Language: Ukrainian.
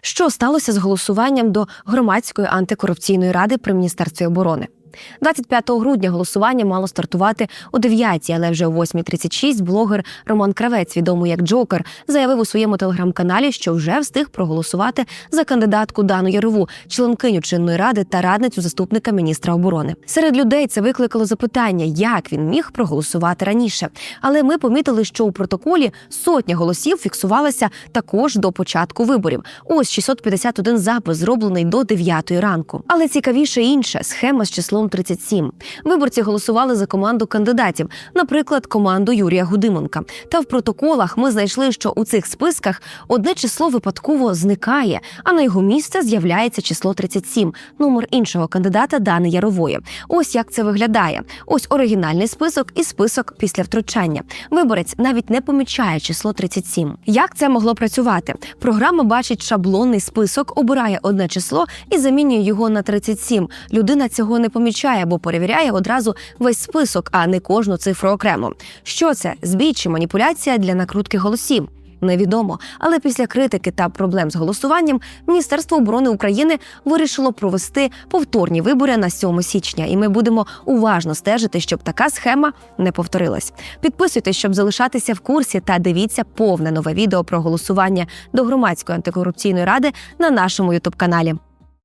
Що сталося з голосуванням до громадської антикорупційної ради при міністерстві оборони? 25 грудня голосування мало стартувати о 9, але вже о 8.36 блогер Роман Кравець, відомий як Джокер, заявив у своєму телеграм-каналі, що вже встиг проголосувати за кандидатку Дану Ярову, членкиню чинної ради та радницю заступника міністра оборони. Серед людей це викликало запитання, як він міг проголосувати раніше. Але ми помітили, що у протоколі сотня голосів фіксувалася також до початку виборів. Ось 651 запис зроблений до 9 ранку. Але цікавіше інше схема з числом 37. Виборці голосували за команду кандидатів, наприклад, команду Юрія Гудименка. Та в протоколах ми знайшли, що у цих списках одне число випадково зникає, а на його місце з'являється число 37, номер іншого кандидата Дани Ярової. Ось як це виглядає. Ось оригінальний список і список після втручання. Виборець навіть не помічає число 37. Як це могло працювати? Програма бачить шаблонний список, обирає одне число і замінює його на 37. Людина цього не помічає, бо перевіряє одразу весь список, а не кожну цифру окремо. Що це? Збій чи маніпуляція для накрутки голосів? Невідомо, але після критики та проблем з голосуванням Міністерство оборони України вирішило провести повторні вибори на 7 січня, і ми будемо уважно стежити, щоб така схема не повторилась. Підписуйтесь, щоб залишатися в курсі, та дивіться повне нове відео про голосування до громадської антикорупційної ради на нашому ютуб каналі.